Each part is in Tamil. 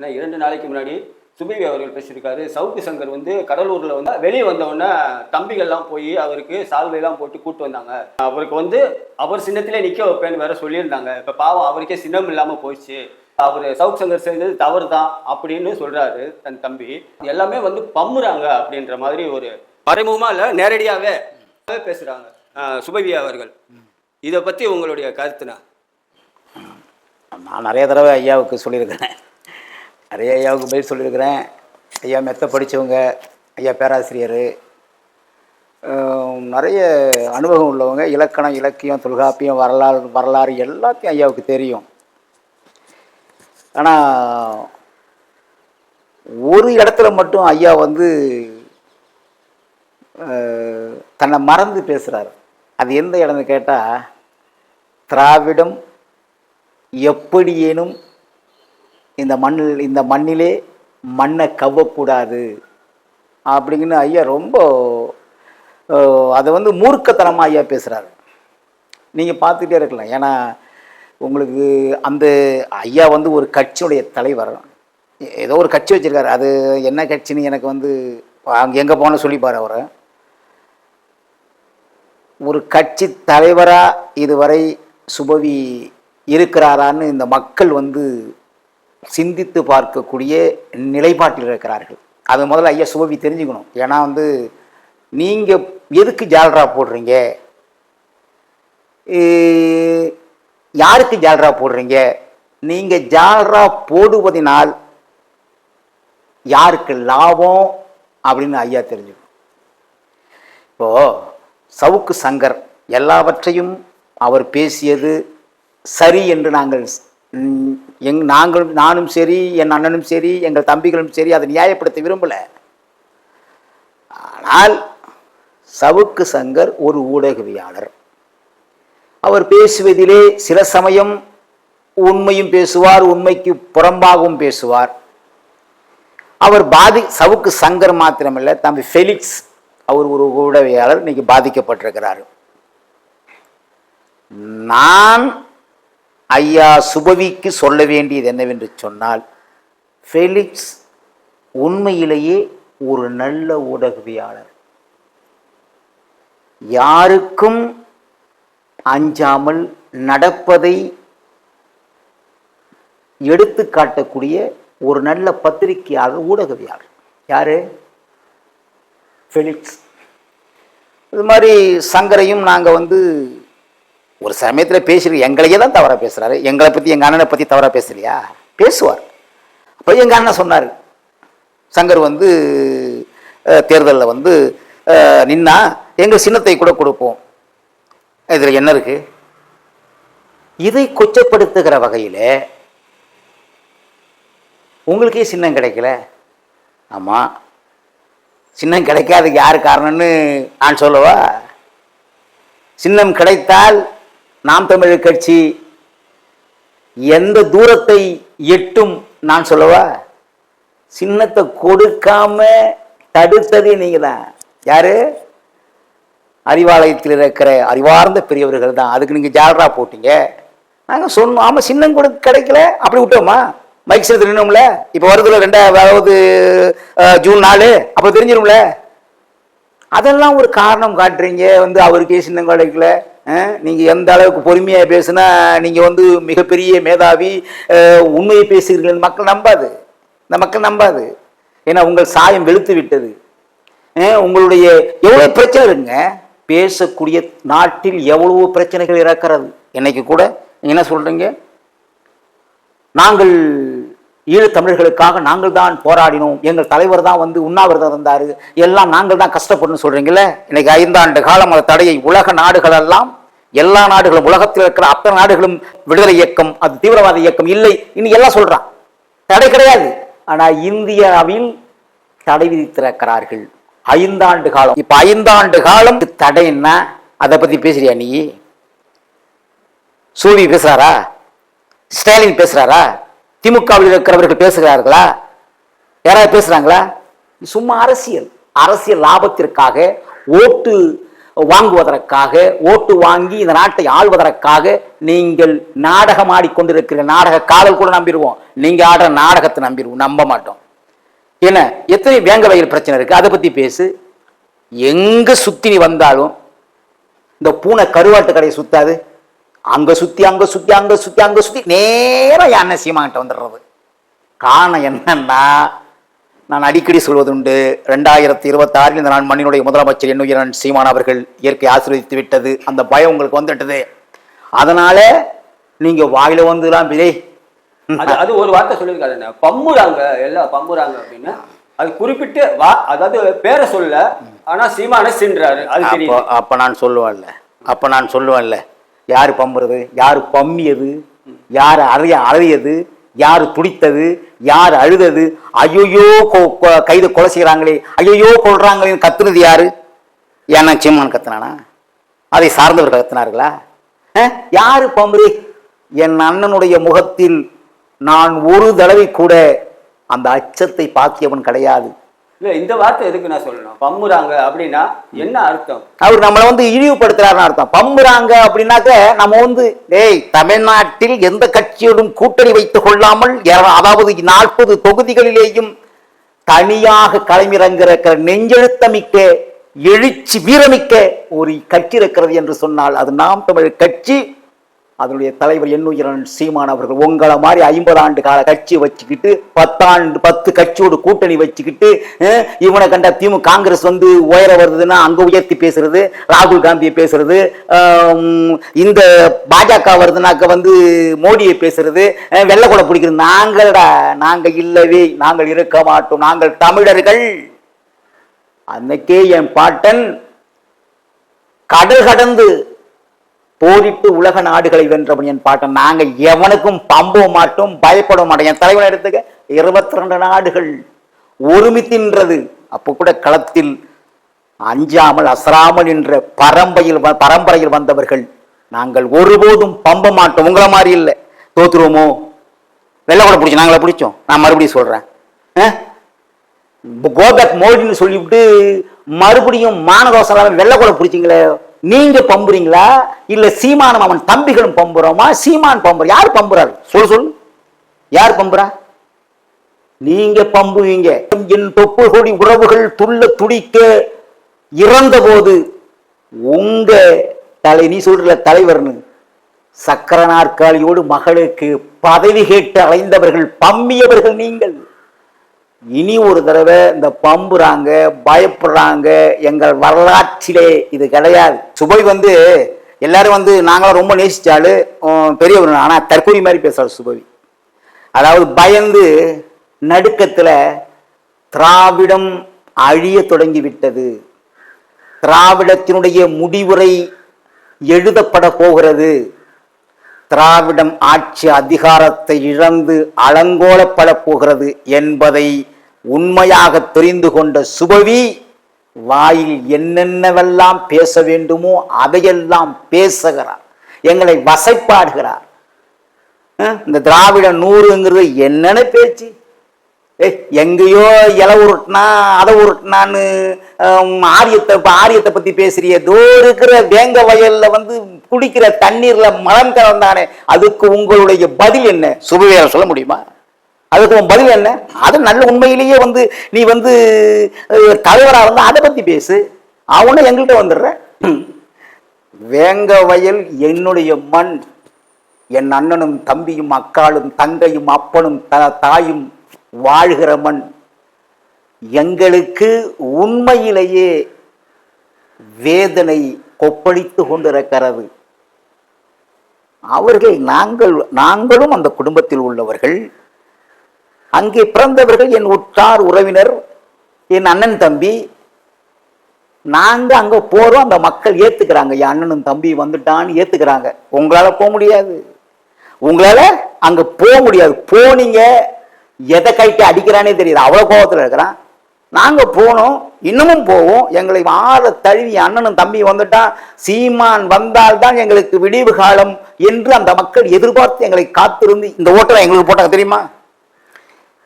ஏன்னா இரண்டு நாளைக்கு முன்னாடி சுபவி அவர்கள் பேசியிருக்காரு. சவுக்கு சங்கர் வந்து கடலூர்ல வந்து வெளியே வந்தவுடனே தம்பிகள்லாம் போய் அவருக்கு சால்வையெல்லாம் போட்டு கூட்டு வந்தாங்க. அவருக்கு வந்து அவர் சின்னத்திலே நிக்க வைப்பேன்னு வேற சொல்லியிருந்தாங்க. இப்ப பாவம் அவருக்கே சின்னம் இல்லாம போயிடுச்சு. அவர் சவுக் சங்கர் செஞ்சது தவறு தான் அப்படின்னு சொல்றாரு தன் தம்பி. எல்லாமே வந்து பம்முறாங்க அப்படின்ற மாதிரி ஒரு மறைமுகமா இல்ல நேரடியாவே பேசுறாங்க சுபவியா சுபவி அவர்கள். இதை பத்தி உங்களுடைய கருத்துனா நான் நிறைய தடவை ஐயாவுக்கு சொல்லியிருக்கிறேன். நிறைய ஐயாவுக்கு பதில் சொல்லியிருக்கிறேன். ஐயா மெத்த படித்தவங்க ஐயா பேராசிரியர். நிறைய அனுபவம் உள்ளவங்க இலக்கணம் இலக்கியம் தொல்காப்பியம் வரலாறு வரலாறு எல்லாத்தையும் ஐயாவுக்கு தெரியும். ஆனால் ஒரு இடத்துல மட்டும் ஐயா வந்து தன்னை மறந்து பேசுகிறார் அது எந்த இடம்னு கேட்டால் திராவிடம் எப்படியேனும் இந்த மண்ணில் இந்த மண்ணிலே மண்ணை கவ்வக்கூடாது அப்படிங்கன்னு ஐயா ரொம்ப அதை வந்து மூர்க்கத்தனமாக ஐயா பேசுகிறாரு நீங்கள் பார்த்துட்டே இருக்கலாம். ஏன்னா உங்களுக்கு அந்த ஐயா வந்து ஒரு கட்சியுடைய தலைவர். ஏதோ ஒரு கட்சி வச்சுருக்காரு. அது என்ன கட்சின்னு எனக்கு வந்து அங்கே எங்கே போன சொல்லிப்பார் அவரை. ஒரு கட்சி தலைவராக இதுவரை சுபவி இருக்கிறாரான்னு இந்த மக்கள் வந்து சிந்தித்து பார்க்கக்கூடிய நிலைப்பாட்டில் இருக்கிறார்கள். அது முதல்ல ஐயா சுபவி தெரிஞ்சுக்கணும். ஏன்னா வந்து நீங்கள் எதுக்கு ஜால்ரா போடுறீங்க? யாருக்கு ஜால்ரா போடுறீங்க? நீங்கள் ஜால்ரா போடுவதனால் யாருக்கு லாபம்? அப்படின்னு ஐயா தெரிஞ்சுக்கணும். இப்போது சவுக்கு சங்கர் எல்லாவற்றையும் அவர் பேசியது சரி என்று நாங்கள் எங் நாங்களும் நானும் சரி என் அண்ணனும் சரி எங்கள் தம்பிகளும் சரி அதை நியாயப்படுத்த விரும்பல. ஆனால் சவுக்கு சங்கர் ஒரு ஊடகவியாளர் அவர் பேசுவதிலே சில சமயம் உண்மையும் பேசுவார் உண்மைக்கு புறம்பாகவும் பேசுவார். அவர் பாதி சவுக்கு சங்கர் மாத்திரமில்லை தம்பி ஃபெலிக்ஸ் அவர் ஒரு ஊடகவியாளர் இன்னைக்கு பாதிக்கப்பட்டிருக்கிறார். நான் ஐயா சுபவிக்கு சொல்ல வேண்டியது என்னவென்று சொன்னால் ஃபெலிக்ஸ் உண்மையிலேயே ஒரு நல்ல ஊடகவியாளர். யாருக்கும் அஞ்சாமல் நடப்பதை எடுத்து காட்டக்கூடிய ஒரு நல்ல பத்திரிகையாளர் ஊடகவியாளர். யாரு? ஃபெலிக்ஸ் இது மாதிரி சங்கரையும் நாங்கள் வந்து ஒரு சமயத்தில் பேசுகிறோம் எங்களையே தான் தவறாக பேசுகிறாரு எங்களை பற்றி எங்கள் அண்ணனை பற்றி தவறாக பேசலையா? பேசுவார். அப்போ எங்கள் அண்ணன் சொன்னார் சங்கர் வந்து தேர்தலில் வந்து நின்னா எங்கள் சின்னத்தை கூட கொடுப்போம். இதில் என்ன இருக்கு? இதை கொச்சப்படுத்துகிற வகையில் உங்களுக்கே சின்னம் கிடைக்கல. ஆமாம் சின்னம் கிடைக்காது யார் காரணம்னு நான் சொல்லவா? சின்னம் கிடைத்தால் நாம் தமிழர் கட்சி எந்த தூரத்தை எட்டும் நான் சொல்லவா? சின்னத்தை கொடுக்காம தடுத்ததே நீங்க தான் யாரு? அறிவாலயத்தில் இருக்கிற அறிவார்ந்த பெரியவர்கள் தான். அதுக்கு நீங்க ஜாலரா போட்டீங்க. நாங்க சொன்னோம். ஆமா சின்னம் கூட கிடைக்கல. அப்படி விட்டோமா? மைக் சேர்த்து நின்னோம்ல? இப்போ வருதுல ரெண்டாவது ஜூன் நாலு. அப்போ தெரிஞ்சிடும்ல அதெல்லாம் ஒரு காரணம் காட்டுறீங்க. வந்து அவருக்கே சின்னம் கிடைக்கல. நீங்கள் எந்த அளவுக்கு பொறுமையாக பேசுனா நீங்கள் வந்து மிகப்பெரிய மேதாவி உண்மையை பேசுகிறீர்கள் மக்கள் நம்பாது. இந்த மக்கள் நம்பாது. ஏன்னா உங்கள் சாயம் வெளுத்து விட்டது. உங்களுடைய எவ்வளோ பிரச்சனை இருங்க. பேசக்கூடிய நாட்டில் எவ்வளவு பிரச்சனைகள் இருக்கிறது இன்னைக்கு கூட என்ன சொல்கிறீங்க நாங்கள் ஈழத் தமிழர்களுக்காக நாங்கள் தான் போராடினோம். எங்கள் தலைவர் தான் வந்து உண்ணாவிரதம் இருந்தாரு. எல்லாம் நாங்கள் தான் கஷ்டப்படணும் சொல்கிறீங்களே இன்னைக்கு ஐந்தாண்டு காலம் அந்த தடையை உலக நாடுகள் எல்லாம் எல்லா நாடுகளும் உலகத்தில் இருக்கிற அத்தனை நாடுகளும் விடுதலை இயக்கம் அது தீவிரவாத இயக்கம் இல்லை. இன்னும் எல்லாம் சொல்கிறான் தடை கிடையாது. ஆனா இந்தியாவில் தடை விதித்திருக்கிறார்கள். ஐந்தாண்டு காலம். இப்ப ஐந்தாண்டு காலம் தடைன்னா அதை பத்தி பேசுறியா நீ? சூவி பேசுறாரா? ஸ்டாலின் பேசுறாரா? திமுகவில் இருக்கிறவர்கள் பேசுகிறார்களா? யாராவது பேசுறாங்களா? சும்மா அரசியல். அரசியல் லாபத்திற்காக ஓட்டு வாங்குவதற்காக ஓட்டு வாங்கி இந்த நாட்டை ஆள்வதற்காக நீங்கள் நாடகம் ஆடிக்கொண்டிருக்கிற நாடக காதல் கூட நம்பிடுவோம். நீங்க ஆடுற நாடகத்தை நம்பிடுவோம். நம்ப மாட்டோம். என்ன? எத்தனை வேங்க வயல் பிரச்சனை இருக்கு? அதை பத்தி பேசு. எங்க சுத்தி நீ வந்தாலும் இந்த பூனை கருவாட்டு கடையை சுத்தாது. அங்க சுத்தி அங்க சுத்தி அங்க சுத்தி அங்க சுத்தி நேரா என் அண்ணன் சீமான்கிட்ட வந்துடுறது. காரணம் என்னன்னா நான் அடிக்கடி சொல்வதுண்டு ரெண்டாயிரத்தி இருபத்தாறில் இந்த நான் மண்ணினுடைய முதலமைச்சர் என்னுயிரன் சீமான் அவர்கள் இயற்கை ஆசீர்வதித்து விட்டது. அந்த பயம் உங்களுக்கு வந்துட்டது. அதனால நீங்க வாயில வந்துலாம் விலை அது ஒரு வார்த்தை சொல்லியிருக்காரு பம்முறாங்க எல்லாம் பம்முறாங்க அப்படின்னு. அது குறிப்பிட்டு வா அதாவது பேரை சொல்ல ஆனா சீமான சின்றாரு. அது அப்ப நான் சொல்லுவேன்ல. அப்ப நான் சொல்லுவேன்ல. யார் பம்புறது? யார் பம்மியது? யார் அறைய அறையது யார் துடித்தது? யார் அழுதது? ஐயோயோ கொ- கைது கொலை செய்கிறாங்களே. ஐயோயோ கொள்றாங்களேன்னு கத்துனது யாரு? ஏன்னா சீமான் கத்துனானா? அதை சார்ந்தவர்கள் கத்துனார்களா? யாரு பம்பு? என் அண்ணனுடைய முகத்தில் நான் ஒரு தடவை கூட அந்த அச்சத்தை பாக்கியவன் கிடையாது. இல்ல இந்த வார்த்தை எதுக்கு நான் சொல்லணும்? பம்முறாங்க அப்படின்னா என்ன அர்த்தம்? அவர் நம்மளை வந்து இழிவுபடுத்துறாருன்னு அர்த்தம். பம்புறாங்க அப்படின்னாக்க நம்ம வந்து டேய் தமிழ்நாட்டில் எந்த கட்சியோடும் கூட்டணி வைத்துக் கொள்ளாமல் அதாவது நாற்பது தொகுதிகளிலேயும் தனியாக களமிறங்கிற நெஞ்செழுத்தமிக்க எழுச்சி வீரமிக்க ஒரு கட்சி இருக்கிறது என்று சொன்னால் அது நாம் தமிழ் கட்சி அதனுடைய தலைவர் எண்ணுயிரன் சீமான் அவர்கள். உங்களை மாதிரி ஐம்பது ஆண்டு கால கட்சி வச்சுக்கிட்டு பத்தாண்டு பத்து கட்சியோடு கூட்டணி வச்சுக்கிட்டு இவனை கண்ட திமுக காங்கிரஸ் வந்து உயர வருதுன்னா அங்கே உயர்த்தி பேசுறது ராகுல் காந்தியை பேசுறது இந்த பாஜக வருதுனாக்க வந்து மோடியை பேசுறது வெள்ளை கூட பிடிக்கிறது. நாங்கள்டா நாங்கள் இல்லவே நாங்கள் இருக்க மாட்டோம். நாங்கள் தமிழர்கள். அன்னைக்கே என் பாட்டன் கடல் கடந்து போரிட்டு உலக நாடுகளை வென்றவன் என் பாட்டன். நாங்கள் எவனுக்கும் பம்ப மாட்டோம் பயப்பட மாட்டோம். என் தலைவன் எடுத்துக்க இருபத்தி ரெண்டு நாடுகள் ஒருமித்தின்றது அப்போ கூட களத்தில் அஞ்சாமல் அசராமல் என்ற பரம்பையில் வ- பரம்பரையில் வந்தவர்கள் நாங்கள் ஒருபோதும் பம்ப மாட்டோம். உங்களை மாதிரி இல்லை. தோத்துருவோமோ? வெள்ளை கூட பிடிச்சோம். நாங்களே பிடிச்சோம். நான் மறுபடியும் சொல்கிறேன் கோபேக் மோடின்னு சொல்லிவிட்டு மறுபடியும் மானதோசம் வெள்ளை கூட பிடிச்சிங்களே. நீங்க பம்புறீங்களா? இல்ல சீமானம் அவன் தம்பிகளும் பம்புறோமா? சீமான் பம்புற யார் பம்புறாரு சொல்லு சொல்லு. யார் பம்புறா? நீங்க பம்புவீங்க. என் தொப்பு கொடி உறவுகள் துள்ள துடிக்க இறந்த போது உங்க தலை நீ சொல்ற தலைவர்னு சக்கர நாற்காலியோடு மகளுக்கு பதவி கேட்டு அலைந்தவர்கள் பம்மியவர்கள் நீங்கள். இனி ஒரு தடவை இந்த பம்புறாங்க பயப்படுறாங்க எங்கள் வரலாற்றிலே இது கிடையாது. சுபை வந்து எல்லாரும் வந்து நாங்களாம் ரொம்ப நேசிச்சாலு பெரியவர் ஆனால் தற்கொலை மாதிரி பேசுறாரு சுபவி அதாவது பயந்து நடுக்கத்தில் திராவிடம் அழிய தொடங்கிவிட்டது. திராவிடத்தினுடைய முடிவுரை எழுதப்பட போகிறது. திராவிடம் ஆட்சி அதிகாரத்தை இழந்து அலங்கோலப்பட போகிறது என்பதை உண்மையாக தெரிந்து கொண்ட சுபவி வாயில் என்னென்னவெல்லாம் பேச வேண்டுமோ அதையெல்லாம் பேசுகிறார். எங்களை வசைப்பாடுகிறார். இந்த திராவிட நூறுங்கிறது என்னென்ன பேச்சு? ஏய் எங்கேயோ இலை உருட்டினா அதை உருட்டினான்னு ஆரியத்தை இப்போ ஆரியத்தை பற்றி பேசுறிய. தோ இருக்கிற வேங்க வயலில் வந்து குடிக்கிற தண்ணீரில் மலம் கலந்தானே அதுக்கு உங்களுடைய பதில் என்ன? சுபவேர சொல்ல முடியுமா? அதுக்கு உன் பதில் என்ன? அது நல்ல உண்மையிலேயே வந்து நீ வந்து தலைவராக இருந்தால் அதை பற்றி பேசு. அவனும் எங்கள்கிட்ட வந்துடுற வேங்க வயல் என்னுடைய மண். என் அண்ணனும் தம்பியும் அக்காளும் தங்கையும் அப்பனும் த- தாயும் வாழ்கிற மண். எங்களுக்கு உண்மையிலேயே வேதனை கொப்பளித்து கொண்டிருக்கிறது. அவர்கள் நாங்கள் நாங்களும் அந்த குடும்பத்தில் உள்ளவர்கள். அங்கே பிறந்தவர்கள் என் உற்றார் உறவினர் என் அண்ணன் தம்பி. நாங்க அங்க போறோம் அந்த மக்கள் ஏத்துக்கிறாங்க. என் அண்ணனும் தம்பி வந்துட்டான்னு ஏத்துக்கிறாங்க. உங்களால போக முடியாது. உங்களால அங்க போக முடியாது. போனீங்க எதை கைட்டு அடிக்கிறானே தெரியுது. அவ்வளவு கோபத்துல இருக்கிறான். நாங்க போனோம் இன்னமும் போவோம். எங்களை ஆற தழுவி அண்ணனும் தம்பி வந்துட்டான் சீமான் வந்தால்தான் எங்களுக்கு விடிவு காலம் என்று அந்த மக்கள் எதிர்பார்த்து எங்களை காத்திருந்து இந்த ஓட்டரை எங்களுக்கு போட்டாங்க தெரியுமா?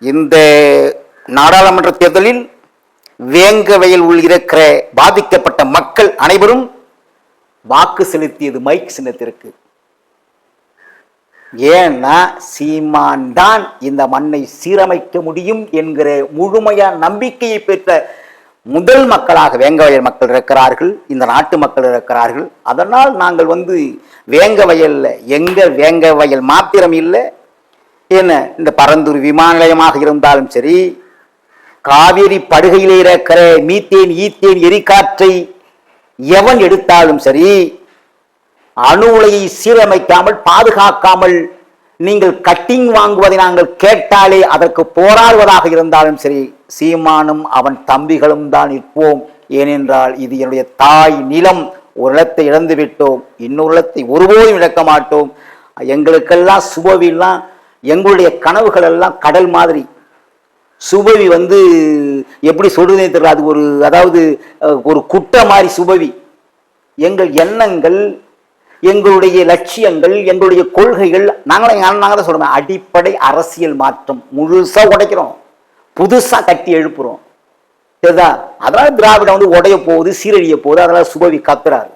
இந்த நாடாளுமன்ற தேர்தலில் வேங்கவையில் உள் இருக்கிற பாதிக்கப்பட்ட மக்கள் அனைவரும் வாக்கு செலுத்தியது மைக் சின்னத்திற்கு. ஏன்னா சீமான் தான் இந்த மண்ணை சீரமைக்க முடியும் என்கிற முழுமையான நம்பிக்கையை பெற்ற முதல் மக்களாக வேங்கவயல் மக்கள் இருக்கிறார்கள் இந்த நாட்டு மக்கள் இருக்கிறார்கள். அதனால் நாங்கள் வந்து வேங்க வயல்ல எங்க வேங்க வயல் மாத்திரம் இல்லை என்ன? இந்த பரந்தூர் விமான நிலையமாக இருந்தாலும் சரி காவேரி படுகையில் இருக்கிற மீத்தேன் ஈத்தேன் எரிகாற்றை எவன் எடுத்தாலும் சரி அணு உலையை சீரமைக்காமல் பாதுகாக்காமல் நீங்கள் கட்டிங் வாங்குவதை நாங்கள் கேட்டாலே அதற்கு போராடுவதாக இருந்தாலும் சரி சீமானும் அவன் தம்பிகளும் தான் நிற்போம். ஏனென்றால் இது என்னுடைய தாய் நிலம். ஒரு இடத்தை இழந்து விட்டோம் இன்னொரு இடத்தை ஒருபோதும் இழக்க மாட்டோம். எங்களுக்கெல்லாம் சுபவில்லாம் எங்களுடைய கனவுகள் எல்லாம் கடல் மாதிரி. சுபவி வந்து எப்படி சொல்றதுனே தெரியல. அது ஒரு அதாவது ஒரு குட்டை மாதிரி சுபவி. எங்கள் எண்ணங்கள் எங்களுடைய லட்சியங்கள் எங்களுடைய கொள்கைகள் நாங்களும் நாங்கள் தான் சொல்கிறோம் அடிப்படை அரசியல் மாற்றம். முழுசாக உடைக்கிறோம். புதுசாக கட்டி எழுப்புறோம். சரிதா அதனால திராவிடம் வந்து உடைய போகுது சீரழிய போகுது. அதனால சுபவி கத்துறாரு